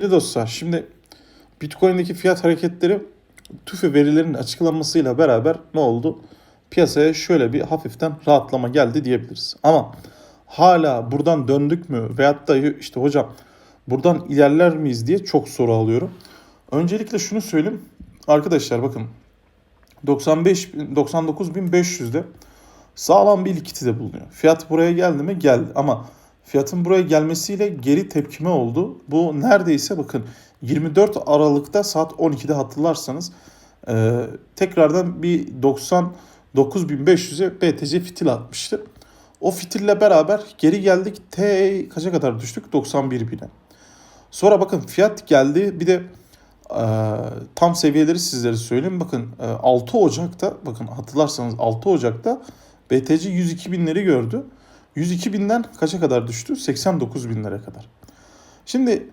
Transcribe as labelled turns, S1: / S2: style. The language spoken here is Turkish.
S1: Sevgili dostlar şimdi Bitcoin'deki fiyat hareketleri TÜFE verilerinin açıklanmasıyla beraber ne oldu? Piyasaya şöyle bir hafiften rahatlama geldi diyebiliriz. Ama hala buradan döndük mü veyahut da işte hocam buradan ilerler miyiz diye çok soru alıyorum. Öncelikle şunu söyleyeyim. Arkadaşlar bakın 95 99.500'de sağlam bir likidite bulunuyor. Fiyat buraya geldi mi? Geldi. Ama fiyatın buraya gelmesiyle geri tepkime oldu. Bu neredeyse bakın 24 Aralık'ta saat 12'de hatırlarsanız e, tekrardan bir 99.500'e BTC fitil atmıştı. O fitille beraber geri geldik. T kaça kadar düştük? 91.000'e. Sonra bakın fiyat geldi. Bir de e, tam seviyeleri sizlere söyleyeyim. Bakın e, 6 Ocak'ta bakın hatırlarsanız 6 Ocak'ta BTC 102 binleri gördü. 102 binden kaça kadar düştü? 89 binlere kadar. Şimdi